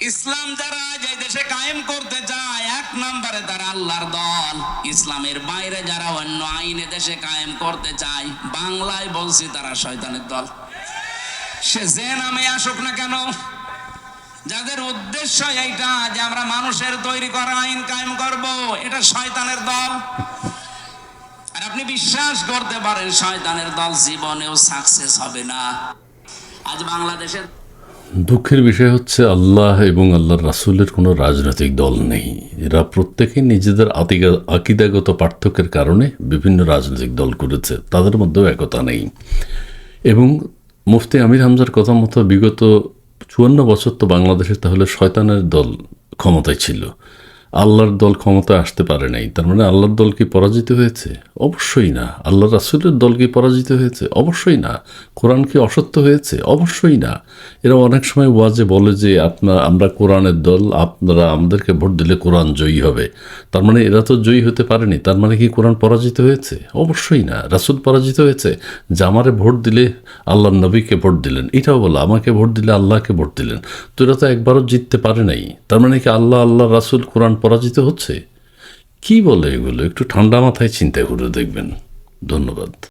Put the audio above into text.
ইসলাম যারা যে দেশে কায়েম করতে চায়, এক নম্বরে তারা আল্লাহর দল। ইসলামের বাইরে যারা অন্য আইনে দেশে কায়েম করতে চায়, বাংলায় বলছি তারা শয়তানের দল। সে যে নামে আসুক না কেন, যাদের উদ্দেশ্য এইটা যে আমরা মানুষের তৈরি করা আইন কায়েম করব, এটা শয়তানের দল। আর আপনি বিশ্বাস করতে পারেন, শয়তানের দল জীবনেও সাকসেস হবে না। আজ বাংলাদেশের দুঃখের বিষয় হচ্ছে আল্লাহ এবং আল্লাহর রাসুলের কোনো রাজনৈতিক দল নেই। এরা প্রত্যেকে নিজেদের আতিগা- আকিদাগত পার্থক্যের কারণে বিভিন্ন রাজনৈতিক দল করেছে, তাদের মধ্যেও একতা নেই। এবং মুফতি আমির হামজার কথা মতো বিগত চুয়ান্ন বছর তো বাংলাদেশে তাহলে শয়তানের দল ক্ষমতায় ছিল। আল্লাহর দল ক্ষমতায় আসতে পারে নাই। তার মানে আল্লাহর দল কি পরাজিত হয়েছে? অবশ্যই না। আল্লাহ রাসুলের দল কি পরাজিত হয়েছে? অবশ্যই না। কোরআন কি অসত্য হয়েছে? অবশ্যই না। এরা অনেক সময় ওয়াজে বলে যে আপনার আমরা কোরআনের দল, আপনারা আমাদেরকে ভোট দিলে কোরআন জয়ী হবে। তার মানে এরা তো জয়ী হতে পারেনি। তার মানে কি কোরআন পরাজিত হয়েছে? অবশ্যই না। রাসুল পরাজিত হয়েছে। যে আমারে ভোট দিলে আল্লাহর নবীকে ভোট দিলেন, এটাও বলো, আমাকে ভোট দিলে আল্লাহকে ভোট দিলেন। তো এরা তো একবারও জিততে পারে নাই। তার মানে কি আল্লাহ আল্লাহ, রাসুল কোরআন পরাজিত হচ্ছে? কি বলে এগুলো? একটু ঠান্ডা মাথায় চিন্তা করে দেখবেন। ধন্যবাদ।